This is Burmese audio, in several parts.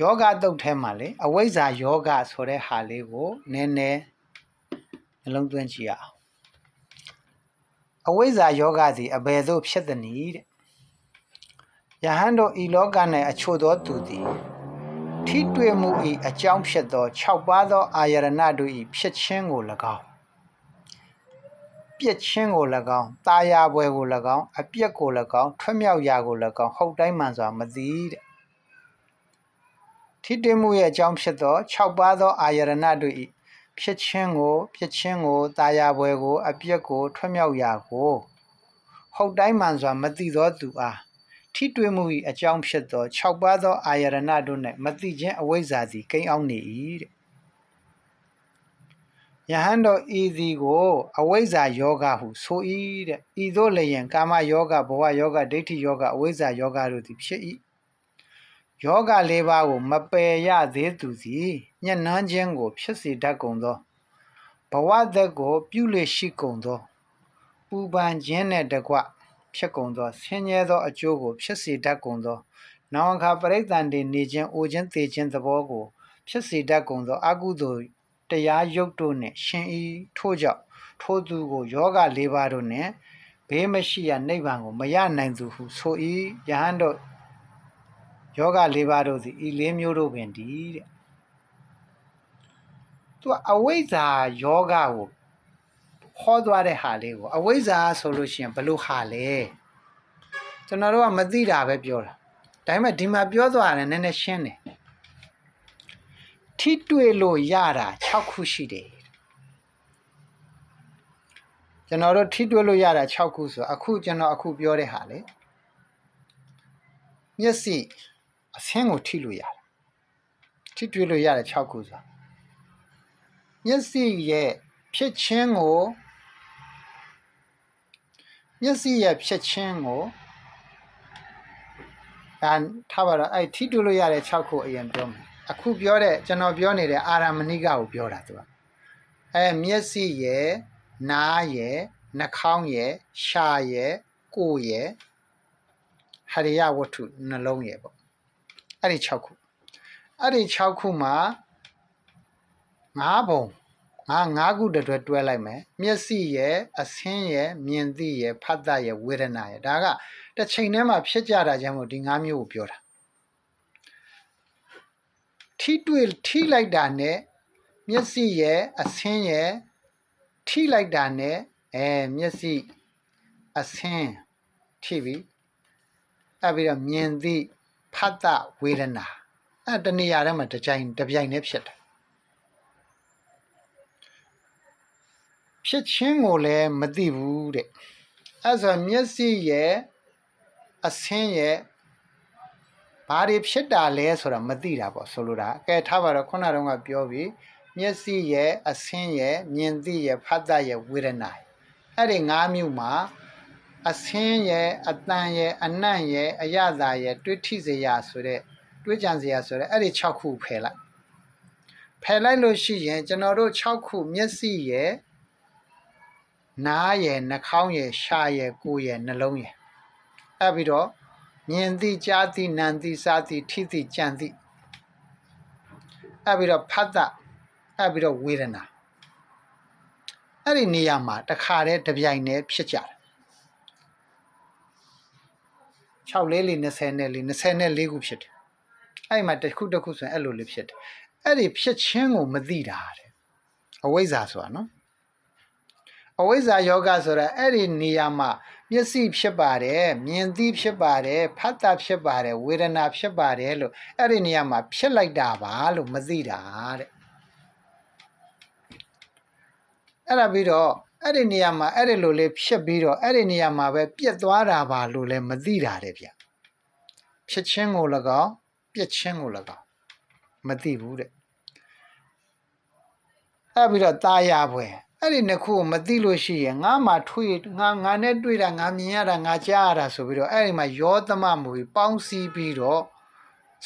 ယောဂတုတ်ထဲမှာလေအဝိဇ္ဇာယောဂဆိုတဲ့ဟာလေးကိုနည်းနည်းနှလုံးသွင်းကြည့်ရအောင်အဝိဇ္ဇာယောဂသည်အဘယ်သို့ဖြစ်သနည်းတဲ့ယဟန်တို့ဤလောက၌အချို့သောသူသည်ထိတွေ့မှု၏အကြောင်းဖြစ်သော6ပါးသောအာယရဏတို့၏ဖြစ်ခြင်းကို၎င်းပြည့်ချင်းကို၎င်းတာယာပွဲကို၎င်းအပြက်ကို၎င်းထွတ်မြောက်ရာကို၎င်းဟုတ်တိုင်းမှန်စွာမသိတဲ့ ထိတွေ့မှုရဲ့အကြောင်းဖြစ်သော6ပါးသောအာယရဏတို့၏ဖြစ်ချင်းကိုဖြစ်ချင်းကိုတာယာပွဲကိုအပြက်ကို ထွတ်မြောက်ရာကိုဟုတ်တိုင်းမှန်စွာမသိသောသူအားထိတွေ့မှု၏အကြောင်းဖြစ်သော6ပါးသောအာယရဏတို့၌မသိခြင်းအဝိဇ္ဇာသည်ကိန်းအောင်နေ၏တဲ့ယဟန်တော်ဤသည်ကိုအဝိဇ္ဇာယောဂဟုဆို၏တဲ့ဤသို့လျင်ကာမယောဂဘဝယောဂဒိဋ္ဌိယောဂအဝိဇ္ဇာယောဂတို့သည်ဖြစ်၏ ယောဂလေးပါးကို မပယ်ရသေးသူသည်ညှဉ်းနှမ်းခြင်းကို ဖြစ်စေတတ်ကုန်သောဘဝသက်ကို ပြုလေရှိကုန်သော ပူပန်ခြင်းနှင့်တကွဖြစ်ကုန်သောဆင်းရဲသောအကျိုးကို ဖြစ်စေတတ်ကုန်သောနောင်အခါပရိသန်တည်နေခြင်းအိုခြင်းသေခြင်းသဘောကို ဖြစ်စေတတ်ကုန်သော အကုသိုလ်တရားယုတ်တို့နှင့်ရှင်ဤထို့ကြောင့်ထိုသူကိုယောဂ၄ပါးတို့နှင့်ဘေးမရှိရနိဗ္ဗာန်ကိုမရနိုင်သူဟုဆို၏ယဟန်တို့ ယောဂ၄ပါးတို့သည်ဤလေးမျိုးတို့ပင်တည်းတဲ့သူကအဝိဇ္ဇာယောဂကိုဟောသွားတဲ့ဟာလေးကိုအဝိဇ္ဇာဆိုလို့ရှိရင်ဘလို့ဟာလဲကျွန်တော်တို့ကမသိတာပဲပြောတာဒါပေမဲ့ဒီမှာပြောသွားတယ်နည်းနည်းရှင်းတယ်ထိတွေ့လို့ရတာ6ခုရှိတယ်ကျွန်တော်တို့ထိတွေ့လို့ရတာ6ခုဆိုအခုကျွန်တော်အခုပြောတဲ့ဟာလေမျက်စိ အဆင်းကိုထိလို့ရတယ်ထိတွေ့လို့ရတယ်6ခုဆိုမျက်စိရဲ့ဖြစ်ချင်းကိုမျက်စိရဲ့ဖြစ်ချင်းကိုအဲထားပါတော့အဲ့ထိတွေ့လို့ရတဲ့6ခုအရင်ပြောမယ်အခုပြောတဲ့ကျွန်တော်ပြောနေတဲ့အာရမဏိကကိုပြောတာသူကအဲမျက်စိရဲ့နားရဲ့နှာခေါင်းရဲ့ရှားရဲ့ကိုယ်ရဲ့ဟရိယဝတ္ထုနှလုံးရဲ့ပေါ့ အဲ့ဒီ6ခုအဲ့ဒီ6ခုမှာ၅ဘုံငါ၅ခုတတွဲတွဲလိုက်မယ်မျက်စိရဲ့အဆင်းရဲ့မြင်သိရဲ့ဖတ်တရဲ့ဝေဒနာရဲ့ဒါကတစ်ချိန်တည်းမှာဖြစ်ကြတာကြောင့်မို့ဒီ၅မျိုးကိုပြောတာထိတွေ့ထိလိုက်တာနဲ့မျက်စိရဲ့အဆင်းရဲ့ထိလိုက်တာနဲ့အဲမျက်စိအဆင်းထိပြီအဲ့ပြီးတော့မြင်သိ ဖတ်တဝေဒနာအဲ့တနေရာထဲမှာတစ်ကြိုင်တစ်ပြိုင်တည်းဖြစ်တယ်ဖြစ်ချင်းကိုလည်းမသိဘူးတဲ့အဲ့ဆိုမျက်စိရဲ့အဆင်းရဲ့ဘာတွေဖြစ်တာလဲဆိုတာမသိတာပေါ့ဆိုလိုတာကဲထားပါတော့ခုနတုန်းကပြောပြီးမျက်စိရဲ့အဆင်းရဲ့မြင်သိရဲ့ဖတ်တရဲ့ဝေဒနာအဲ့ဒီ၅မျိုးမှာ အဆင်းရဲ့အတန်ရဲ့အနံ့ရဲ့အရသာရဲ့တွေးထိစရာဆိုတဲ့တွေးကြံစရာဆိုတဲ့အဲ့ဒီ6ခုဖယ်လိုက်ဖယ်လိုက်လို့ရှိရင်ကျွန်တော်တို့6ခုမျက်စိရဲ့နားရဲ့နှာခေါင်းရဲ့ရှားရဲ့ကိုယ်ရဲ့နှလုံးရဲ့အဲ့ပြီးတော့မြင်သိကြားသိနံသိစားသိထိသိကြံသိအဲ့ပြီးတော့ဖတ်တာအဲ့ပြီးတော့ဝေဒနာအဲ့ဒီနေရာမှာတခါတည်းတပြိုင်တည်းဖြစ်ကြတယ် 6လေးလေး20နဲ့လေး20နဲ့4ခုဖြစ်တယ်အဲ့မှာတစ်ခုတစ်ခုဆိုရင်အဲ့လိုလေးဖြစ်တယ်အဲ့ဒီဖြစ်ချင်းကိုမသိတာတဲ့အဝိဇ္ဇာဆိုတာနော်အဝိဇ္ဇာယောဂဆိုတာအဲ့ဒီနေရာမှာမျက်စိဖြစ်ပါတယ်မြင်သိဖြစ်ပါတယ်ဖတ်တာဖြစ်ပါတယ်ဝေဒနာဖြစ်ပါတယ်လို့အဲ့ဒီနေရာမှာဖြစ်လိုက်တာပါလို့မသိတာတဲ့အဲ့ဒါပြီးတော့ အဲ့ဒီနေရာမှာအဲ့ဒီလိုလေးဖြစ်ပြီးတော့အဲ့ဒီနေရာမှာပဲပြက်သွားတာပါလို့လည်းမသိတာတဲ့ဗျဖြစ်ချင်းကို၎င်းပြက်ချင်းကို၎င်းမသိဘူးတဲ့အဲ့ပြီးတော့ตาရပွဲအဲ့ဒီနှစ်ခုကိုမသိလို့ရှိရင်ငါမှထွေငါငါနဲ့တွေ့တာငါမြင်ရတာငါကြားရတာဆိုပြီးတော့အဲ့ဒီမှာယောသမမူပြီးပေါင်းစည်းပြီးတော့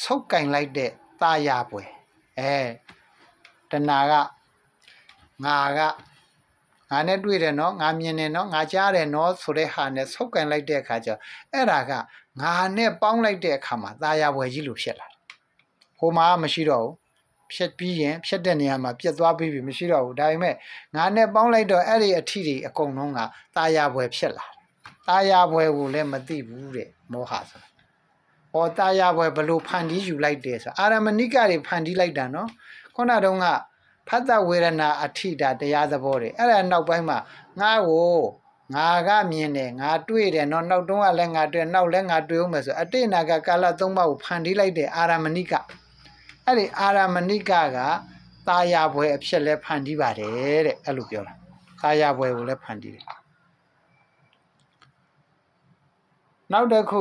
ဆုပ်ကင်လိုက်တဲ့ตาရပွဲအဲတဏကငါက ငါနဲ့တွေ့တယ်နော်ငါမြင်တယ်နော်ငါကြားတယ်နော်ဆိုတဲ့ဟာနဲ့ဆုပ်ကန်လိုက်တဲ့အခါကျအဲ့ဒါကငါနဲ့ပေါင်းလိုက်တဲ့အခါမှာသာယာဝယ်ကြီးလိုဖြစ်လာတယ်ဟိုမှာမရှိတော့ဘူးဖြတ်ပြီးရင်ဖြတ်တဲ့နေရာမှာပြတ်သွားပြီးပြီမရှိတော့ဘူးဒါပေမဲ့ငါနဲ့ပေါင်းလိုက်တော့အဲ့ဒီအထီတွေအကုန်လုံးကတာယာဘွယ်ဖြစ်လာတယ်။တာယာဘွယ်ကိုလည်းမသိဘူးတဲ့မောဟဆိုတာ။အော်တာယာဘွယ်ဘလို့ဖန်တီးယူလိုက်တယ်ဆိုအာရမဏိကတွေဖန်တီးလိုက်တာနော်။ခုနတုန်းက ဖတ်တဝေဒနာအထိတာတရားသဘောတွေအဲ့ဒါနောက်ပိုင်းမှာငါ့ကိုငါကမြင်တယ်ငါတွေ့တယ်နော်နောက်တုန်းကလည်းငါတွေ့နောက်လည်းငါတွေ့အောင်မယ်ဆိုအတိတ်နာကကာလသုံးပါးကိုဖန်တီးလိုက်တဲ့အာရမဏိကအဲ့ဒီအာရမဏိကကตาရပွဲအဖြစ်လဲဖန်တီးပါတယ်တဲ့အဲ့လိုပြောတာตาရပွဲကိုလည်းဖန်တီးတယ်နောက်တစ်ခု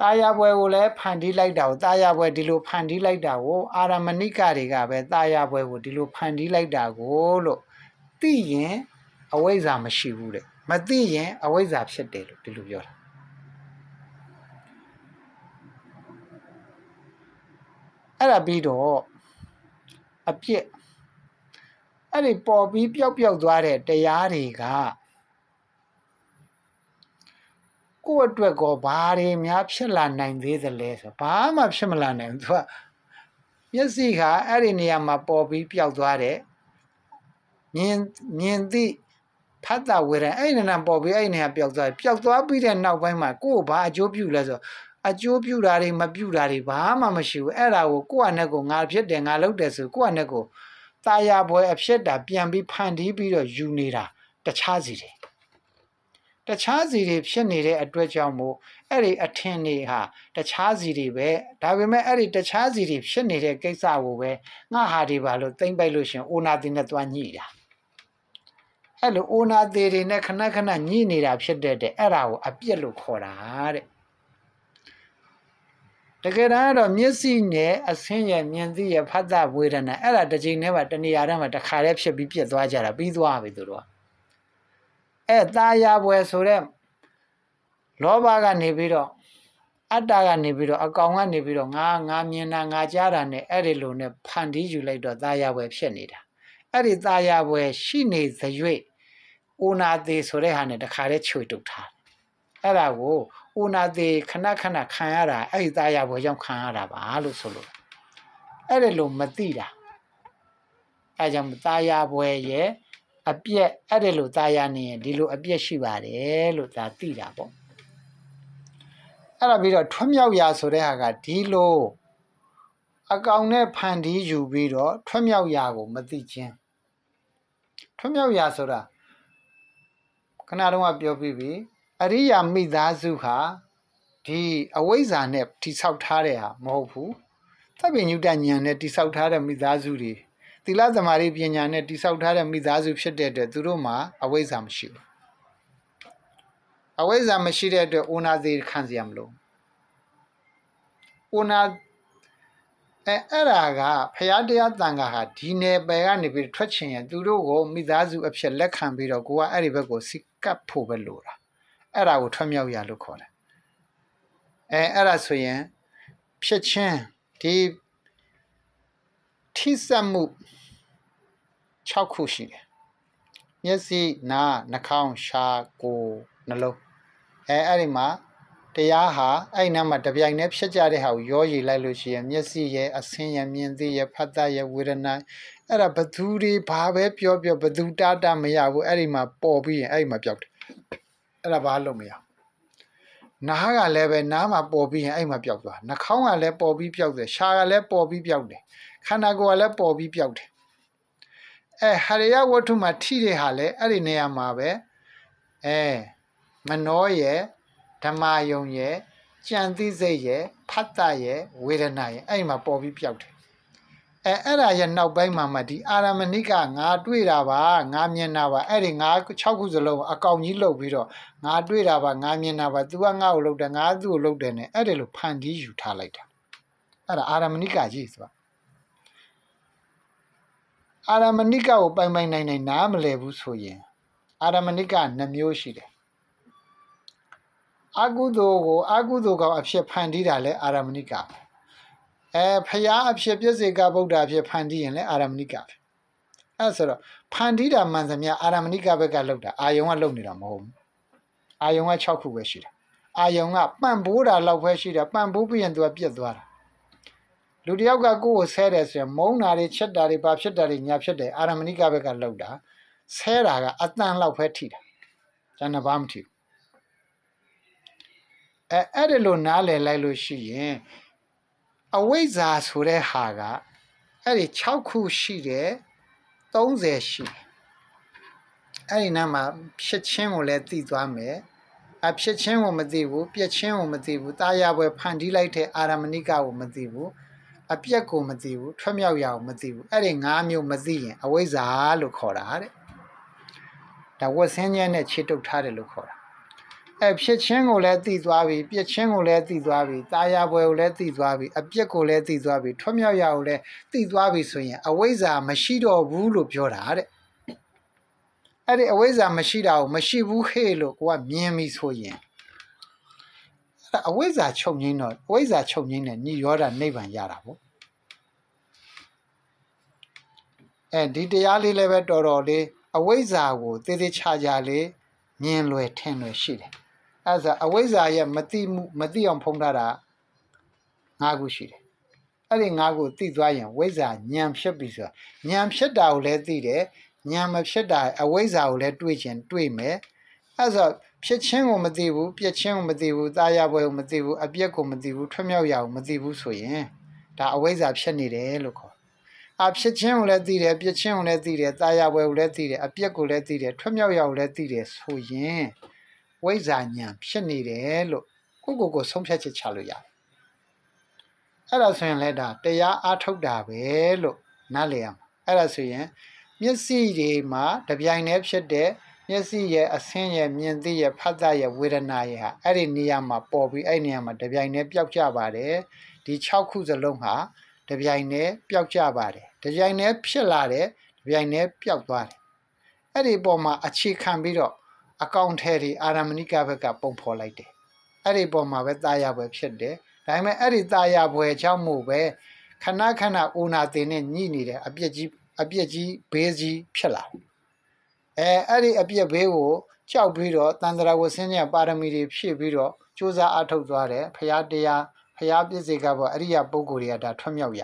တာယာပွဲကိုလည်းဖန်တီးလိုက်တာကိုတာယာပွဲဒီလိုဖန်တီးလိုက်တာကိုအာရမဏိကတွေကပဲတာယာပွဲကိုဒီလိုဖန်တီးလိုက်တာကိုလို့သိရင်အဝိဇ္ဇာမရှိဘူးတဲ့မသိရင်အဝိဇ္ဇာဖြစ်တယ်လို့ဒီလိုပြောတာအဲ့ဒါပြီးတော့အပြစ်အဲ့ဒီပေါ်ပြီးပျောက်ပျောက်သွားတဲ့တရားတွေက ကိုယ့်အတွက်ကောဘာတွေများဖြစ်လာနိုင်သေးသလဲဆိုဘာမှဖြစ်မလာနိုင်ဘူးသူကမျက်စိကအဲ့ဒီနေရာမှာပေါ်ပြီးပျောက်သွားတဲ့မြင်မြင်သည့်ဖတ်တာဝေဒန်အဲ့ဒီနေရာပေါ်ပြီးအဲ့ဒီနေရာပျောက်သွားတယ်ပျောက်သွားပြီးတဲ့နောက်ပိုင်းမှာကိုယ့်ကိုဘာအကျိုးပြုလဲဆိုအကျိုးပြုတာတွေမပြုတာတွေဘာမှမရှိဘူးအဲ့ဒါကိုကိုယ့်အနေကိုငါဖြစ်တယ်ငါလုပ်တယ်ဆိုကိုယ့်အနေကိုตายာပွဲအဖြစ်တာပြန်ပြီးဖန်တီးပြီးတော့ယူနေတာတခြားစီတယ် တခြားစီတွေဖြစ်နေတဲ့အတွက်ကြောင့်မို့အဲ့ဒီအထင်တွေဟာတခြားစီတွေပဲဒါပေမဲ့အဲ့ဒီတခြားစီတွေဖြစ်နေတဲ့ကိစ္စကိုပဲငါဟာဒီပါလို့သိမ့်ပိုက်လို့ရှရင်အိုနာတင်နဲ့သွားညှိတာအဲ့လိုအိုနာသေးတွေနဲ့ခဏခဏညှိနေတာဖြစ်တဲ့တဲ့အဲ့ဒါကိုအပြစ်လို့ခေါ်တာတဲ့တကယ်တမ်းတော့မျက်စိနဲ့အဆင်းရဲ့မြင်သိရဲ့ဖတ်တာဝေဒနာအဲ့ဒါတစ်ချိန်တည်းမှာတဏှာတည်းမှာတစ်ခါတည်းဖြစ်ပြီးပြတ်သွားကြတာပြီးသွားပြီသူတို့က အဲတာယာပွဲဆိုတဲ့လောဘကနေပြီးတော့အတ္တကနေပြီးတော့အကောင်ကနေပြီးတော့ငါငါမြင်တာငါကြားတာနဲ့အဲ့ဒီလိုနဲ့ဖန်တီးယူလိုက်တော့တာယာပွဲဖြစ်နေတာအဲ့ဒီတာယာပွဲရှိနေသရွေ့ဥနာသေးဆိုတဲ့ဟာနဲ့တခါတည်းချွေတုတ်ထားအဲ့ဒါကိုဥနာသေးခဏခဏခံရတာအဲ့ဒီတာယာပွဲကြောင့်ခံရတာပါလို့ဆိုလို့အဲ့ဒီလိုမသိတာအဲ့ကြောင့်တာယာပွဲရဲ့ အပြက်အဲ့ဒီလိုตาရနေရင်ဒီလိုအပြက်ရှိပါတယ်လို့ဒါသိတာပေါ့အဲ့ဒါပြီးတော့ထွမြောက်ရာဆိုတဲ့ဟာကဒီလိုအကောင်နဲ့ဖန်တီးယူပြီးတော့ထွမြောက်ရာကိုမသိခြင်းထွမြောက်ရာဆိုတာခဏတုန်းကပြောပြီးပြီအရိယာမိသားစုဟာဒီအဝိဇ္ဇာနဲ့တိဆောက်ထားတဲ့ဟာမဟုတ်ဘူးသဗ္ဗညုတဉာဏ်နဲ့တိဆောက်ထားတဲ့မိသားစုတွေ သီလသမာဓိပညာနဲ့တိဆောက်ထားတဲ့မိသားစုဖြစ်တဲ့အတွက်သူတို့မှာအဝိဇ္ဇာမရှိဘူးအဝိဇ္ဇာမရှိတဲ့အတွက်အိုနာသေးခံစရာမလိုအိုနာအဲအဲ့ဒါကဖရာတရားတန်ခါဟာဒီနယ်ပယ်ကနေပြီးထွက်ချင်ရင်သူတို့ကိုမိသားစုအဖြစ်လက်ခံပြီးတော့ကိုကအဲ့ဒီဘက်ကိုစိကပ်ဖို့ပဲလိုတာအဲ့ဒါကိုထွက်မြောက်ရလို့ခေါ်တယ်အဲအဲ့ဒါဆိုရင်ဖြစ်ချင်းဒီ ထိစက်မှု6ခုရှိတယ်မျက်စိနားနှာခေါင်းရှားကိုယ်နှလုံးအဲအဲ့ဒီမှာတရားဟာအဲ့ဒီနားမှာတပြိုင်တည်းဖြစ်ကြတဲ့ဟာကိုရောရည်လိုက်လို့ရှိရင်မျက်စိရဲ့အဆင်းရဲ့မြင်သိရဲ့ဖတ်တရဲ့ဝေဒနာအဲ့ဒါဘသူတွေဘာပဲပြောပြောဘသူတာတာမရဘူးအဲ့ဒီမှာပေါ်ပြီးရင်အဲ့ဒီမှာပျောက်တယ်အဲ့ဒါဘာလို့မရဘူးနားကလည်းပဲနားမှာပေါ်ပြီးရင်အဲ့မှာပျောက်သွားနှာခေါင်းကလည်းပေါ်ပြီးပျောက်တယ်ရှားကလည်းပေါ်ပြီးပျောက်တယ် ခန္ဓာကိုယ်ကလည်းပေါ်ပြီးပျောက်တယ်အဲဟရိယဝတ္ထုမှာထိတဲ့ဟာလည်းအဲ့ဒီနေရာမှာပဲအဲမနောရဲ့ဓမ္မယုံရဲ့ကြံသိစိတ်ရဲ့ဖတ်တရဲ့ဝေဒနာရဲ့အဲ့ဒီမှာပေါ်ပြီးပျောက်တယ်အဲအဲ့ဒါရဲ့နောက်ပိုင်းမှာမှဒီအာရမဏိကငါတွေ့တာပါငါမြင်တာပါအဲ့ဒီငါ6ခုစလုံးအကောင်ကြီးလုပ်ပြီးတော့ငါတွေ့တာပါငါမြင်တာပါ तू ကငါ့ကိုလုပ်တယ်ငါသူ့ကိုလုပ်တယ် ਨੇ အဲ့ဒီလိုဖန်တီးယူထားလိုက်တာအဲ့ဒါအာရမဏိကကြီးဆိုတာ အာရမဏိကကိုပိုင်ပိုင်နိုင်နိုင်နားမလဲဘူးဆိုရင်အာရမဏိကနှမျိုးရှိတယ်အကုသိုလ်ကိုအကုသိုလ်ကောင်အဖြစ်ဖန်တီးတာလဲအာရမဏိကပဲအဲဖျားအဖြစ်ပြည့်စေကဗုဒ္ဓအဖြစ်ဖန်တီးရင်လဲအာရမဏိကပဲအဲဆိုတော့ဖန်တီးတာမှန်သမျှအာရမဏိကဘက်ကလောက်တာအာယုံကလောက်နေတာမဟုတ်ဘူးအာယုံက6ခုပဲရှိတာအာယုံကပန့်ပိုးတာလောက်ပဲရှိတာပန့်ပိုးပြီးရင်သူကပြက်သွားတာ လူတစ်ယောက်ကကိုယ့်ကိုဆဲတယ်ဆိုရင်မုန်းတာတွေချက်တာတွေဘာဖြစ်တာတွေညာဖြစ်တယ်အာရမဏိကဘက်ကလောက်တာဆဲတာကအတန်လောက်ပဲထိတာကျန်တာဘာမှမထိဘူးအဲအဲ့ဒီလိုနားလည်လိုက်လို့ရှိရင်အဝိဇ္ဇာဆိုတဲ့ဟာကအဲ့ဒီ6ခုရှိတယ်30ရှိတယ်အဲ့ဒီနားမှာဖြစ်ချင်းကိုလည်းသိသွားမယ်အဖြစ်ချင်းကိုမသိဘူးပြက်ချင်းကိုမသိဘူးတာယာပွဲဖန်တီးလိုက်တဲ့အာရမဏိကကိုမသိဘူး အပြက်ကိုမသိဘူးထွက်မြောက်ရအောင်မသိဘူးအဲ့ဒီ၅မျိုးမသိရင်အဝိဇ္ဇာလို့ခေါ်တာတဲ့ဒါဝတ်ဆင်းရဲနဲ့ခြေတုပ်ထားတယ်လို့ခေါ်တာအဲ့ဖြစ်ချင်းကိုလည်းသိသွားပြီပြက်ချင်းကိုလည်းသိသွားပြီတာယာပွဲကိုလည်းသိသွားပြီအပြက်ကိုလည်းသိသွားပြီထွက်မြောက်ရအောင်လည်းသိသွားပြီဆိုရင်အဝိဇ္ဇာမရှိတော့ဘူးလို့ပြောတာတဲ့အဲ့ဒီအဝိဇ္ဇာမရှိတာကိုမရှိဘူးဟေ့လို့ကိုကမြင်ပြီဆိုရင် အဲ့ဒါအဝိဇ္ဇာချုပ်ငိမ့်တော့အဝိဇ္ဇာချုပ်ငိမ့်တဲ့ညီရောတာနိဗ္ဗာန်ရတာပေါ့အဲဒီတရားလေးလည်းပဲတော်တော်လေးအဝိဇ္ဇာကိုသေသေးချာချာလေးမြင်လွယ်ထင်လွယ်ရှိတယ်အဲ့ဒါဆိုအဝိဇ္ဇာရဲ့မတိမှုမတိအောင်ဖုံးထားတာ၅ခုရှိတယ်အဲ့ဒီ၅ခုသိသွားရင်ဝိဇ္ဇာဉာဏ်ဖြစ်ပြီဆိုတာဉာဏ်ဖြစ်တာကိုလည်းသိတယ်ဉာဏ်မဖြစ်တာအဝိဇ္ဇာကိုလည်းတွေးခြင်းတွေးမယ် အဲ့ဆိုဖြစ်ချင်းကိုမသိဘူးပြက်ချင်းကိုမသိဘူးတာယာပွဲကိုမသိဘူးအပြက်ကိုမသိဘူးထွတ်မြောက်ရကိုမသိဘူးဆိုရင်ဒါအဝိဇ္ဇာဖြစ်နေတယ်လို့ခေါ်အဖြစ်ချင်းကိုလည်းသိတယ်ပြက်ချင်းကိုလည်းသိတယ်တာယာပွဲကိုလည်းသိတယ်အပြက်ကိုလည်းသိတယ်ထွတ်မြောက်ရကိုလည်းသိတယ်ဆိုရင်ဝိဇ္ဇာဉာဏ်ဖြစ်နေတယ်လို့ကိုယ့်ကိုယ်ကိုဆုံးဖြတ်ချက်ချလို့ရတယ်အဲ့ဒါဆိုရင်လည်းဒါတရားအားထုတ်တာပဲလို့နားလည်ရမှာအဲ့ဒါဆိုရင်မျက်စိတွေမှာတပြိုင်တည်းဖြစ်တဲ့ မျက်စိရဲ့အဆင်းရဲ့မြင်သိရဲ့ဖတ်တရဲ့ဝေဒနာရဲ့ဟာအဲ့ဒီနေရာမှာပေါ်ပြီးအဲ့ဒီနေရာမှာတပြိုင်တည်းပျောက်ကြပါတယ်ဒီ6ခုစလုံးဟာတပြိုင်တည်းပျောက်ကြပါတယ်တပြိုင်တည်းဖြစ်လာတယ်တပြိုင်တည်းပျောက်သွားတယ်အဲ့ဒီပေါ်မှာအခြေခံပြီးတော့အကောင့်ထဲတွေအာရမဏိကဘက်ကပုံဖော်လိုက်တယ်အဲ့ဒီပေါ်မှာပဲတာယာပွဲဖြစ်တယ်ဒါပေမဲ့အဲ့ဒီတာယာပွဲကြောင့်မို့ပဲခဏခဏဦးနာတင်နဲ့ညှိနေတယ်အပြစ်ကြီးအပြစ်ကြီးဘေးကြီးဖြစ်လာတယ် အဲအဲ့ဒီအပြစ်ဘေးကိုကြောက်ပြီးတော့တန်တရာဝဆင်းရဲပါရမီတွေဖြည့်ပြီးတော့စူးစမ်းအထောက်သွားတယ်ဖရာတရားဖရာပြည့်စေကဘောအရိယာပုဂ္ဂိုလ်တွေကဒါထွတ်မြောက်ရ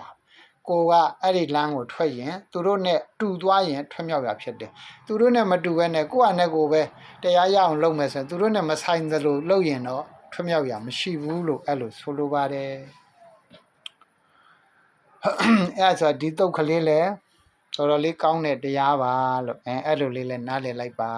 ကိုကအဲ့ဒီလမ်းကိုထွက်ရင်သူတို့နဲ့တူသွားရင်ထွတ်မြောက်ရဖြစ်တယ်သူတို့နဲ့မတူဘဲနဲ့ကိုယ့်အနဲ့ကိုပဲတရားရအောင်လုပ်မယ်ဆိုရင်သူတို့နဲ့မဆိုင်သလိုလုပ်ရင်တော့ထွတ်မြောက်ရမရှိဘူးလို့အဲ့လိုဆိုလိုပါတယ်အဲ့ဒါဆိုဒီတုတ်ကလေးလဲ တော်တော်လေးကောင်းတဲ့တရားပါလို့အဲအဲ့လိုလေးလဲနားလည်လိုက်ပါ